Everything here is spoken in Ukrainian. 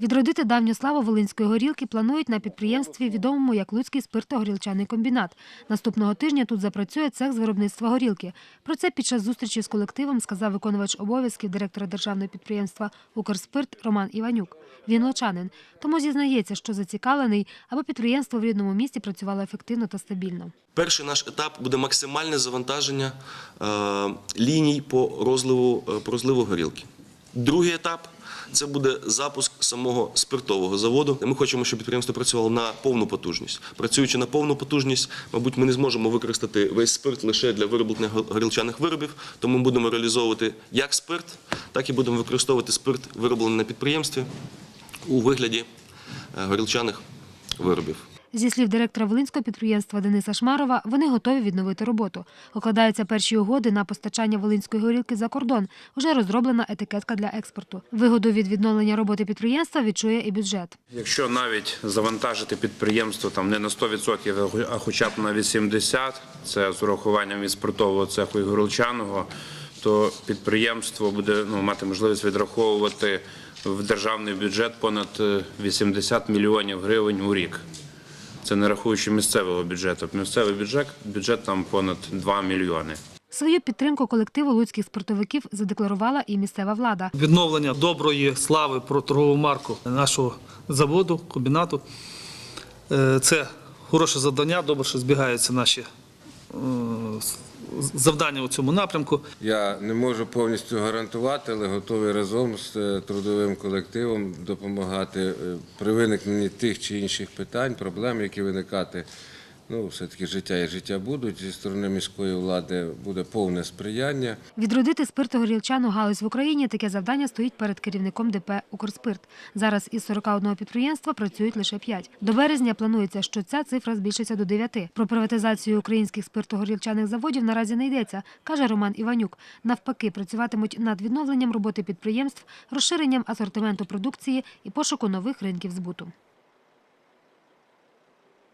Відродити давню славу Волинської горілки планують на підприємстві, відомому як Луцький спиртогорілчаний комбінат. Наступного тижня тут запрацює цех з виробництва горілки. Про це під час зустрічі з колективом сказав виконувач обов'язків директора державного підприємства «Укрспирт» Роман Іванюк. Він лучанин, тому зізнається, що зацікавлений, аби підприємство в рідному місті працювало ефективно та стабільно. Перший наш етап буде максимальне завантаження е, ліній по розливу, е, по розливу горілки. Другий етап це буде запуск самого спиртового заводу. Ми хочемо, щоб підприємство працювало на повну потужність. Працюючи на повну потужність, мабуть, ми не зможемо використати весь спирт лише для вироблення горілчаних виробів. Тому ми будемо реалізовувати як спирт, так і будемо використовувати спирт, вироблений на підприємстві у вигляді е, горілчаних виробів. Зі слів директора Волинського підприємства Дениса Шмарова, вони готові відновити роботу. Укладаються перші угоди на постачання волинської горілки за кордон. Уже розроблена етикетка для експорту. Вигоду від відновлення роботи підприємства відчує і бюджет. Якщо навіть завантажити підприємство там не на 100%, а хоча б на 80%, це з урахуванням і спиртового цеху і горілчаного, то підприємство буде ну, мати можливість відраховувати в державний бюджет понад е, 80 мільйонів гривень у рік. Це не рахуючи місцевого бюджету. Місцевий бюджет, бюджет там понад 2 мільйони. Свою підтримку колективу луцьких спортовиків задекларувала і місцева влада. відновлення доброї слави про торгову марку нашого заводу, комбінату. Е, Це хороше завдання, добре, що збігаються наші е, завдання у цьому напрямку. Я не можу повністю гарантувати, але готовий разом з е, трудовим колективом допомагати е, при виникненні тих чи інших питань, проблем, які виникати. Ну, все-таки життя і життя будуть. Зі сторони міської влади буде повне сприяння. Відродити спиртогорілчану галузь в Україні таке завдання стоїть перед керівником ДП «Укрспирт». Зараз із 41 підприємства працюють лише 5. До березня планується, що ця цифра збільшиться до 9. Про приватизацію українських спиртогорілчаних заводів наразі не йдеться, каже Роман Іванюк. Навпаки, працюватимуть над відновленням роботи підприємств, розширенням асортименту продукції і пошуку нових ринків збуту.